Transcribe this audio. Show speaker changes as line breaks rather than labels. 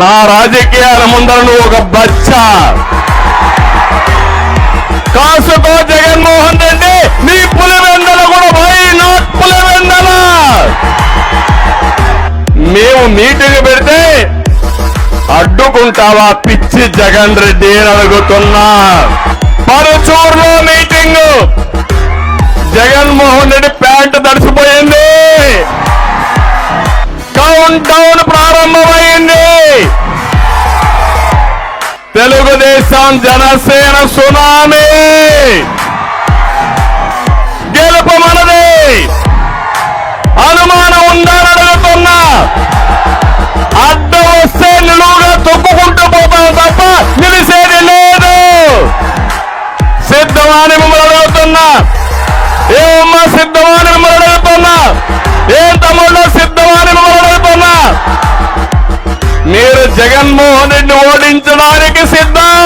నా రాజకీయాల ముందర నువ్వు ఒక బచ్చ. కాసుకో జగన్మోహన్ రెడ్డి నీ పులివెందల కూడా పోయి నా పులివెందల. మేము మీటింగ్ పెడితే అడ్డుకుంటావా పిచ్చి జగన్ రెడ్డి అని అడుగుతున్నా. పరుచూరులో మీటింగ్. జగన్మోహన్ రెడ్డి ప్యాంటు తడిసిపోయింది. కౌంట్ డౌన్ ప్రారంభం తెలుగుదేశం జనసేన సునామీ! గెలుపు మనది! అనుమానం ఉందని అడుగుతున్నా. అడ్డం వస్తే నిలువుగా తొక్కుకుంటూ పోతాం తప్ప నిలిసేది లేదు. సిద్ధమాని మిమ్మల్ని జగన్మోహన్ రెడ్డి ఓడించడానికి సిద్ధం.